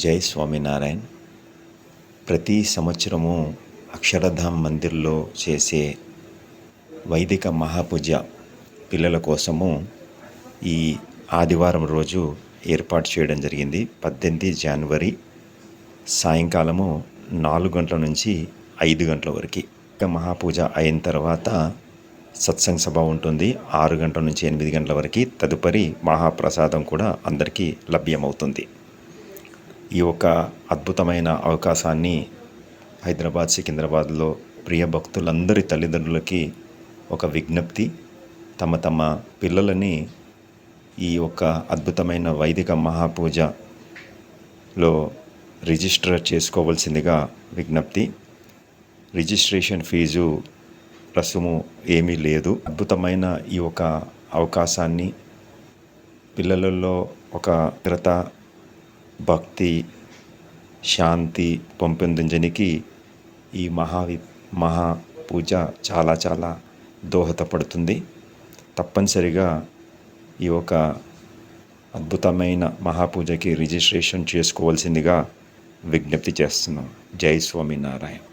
జై స్వామినారాయణ్. ప్రతి సంవత్సరము అక్షరధామ్ మందిర్లో చేసే వైదిక మహాపూజ పిల్లల కోసము ఈ ఆదివారం రోజు ఏర్పాటు చేయడం జరిగింది. పద్దెనిమిది జనవరి సాయంకాలము నాలుగు గంటల నుంచి ఐదు గంటల వరకు. ఇక మహాపూజ అయిన తర్వాత సత్సంగ సభ ఉంటుంది. ఆరు గంటల నుంచి ఎనిమిది గంటల వరకు తదుపరి మహాప్రసాదం కూడా అందరికీ లభ్యమవుతుంది. ఈ ఒక అద్భుతమైన అవకాశాన్ని హైదరాబాద్ సికింద్రాబాద్లో ప్రియ భక్తులందరి తల్లిదండ్రులకి ఒక విజ్ఞప్తి. తమ తమ పిల్లలని ఈ యొక్క అద్భుతమైన వైదిక మహాపూజలో రిజిస్టర్ చేసుకోవాల్సిందిగా విజ్ఞప్తి. రిజిస్ట్రేషన్ ఫీజు ప్రస్తుతము ఏమీ లేదు. అద్భుతమైన ఈ ఒక అవకాశాన్ని పిల్లలలో ఒక భద్రత భక్తి శాంతి పెంపొందించడానికి ఈ మహావి మహా పూజ చాలా చాలా దోహదపడుతుంది. తప్పనిసరిగా ఈ ఒక అద్భుతమైన మహాపూజకి రిజిస్ట్రేషన్ చేసుకోవాల్సిందిగా విజ్ఞప్తి చేస్తున్నాం. జై స్వామినారాయణ.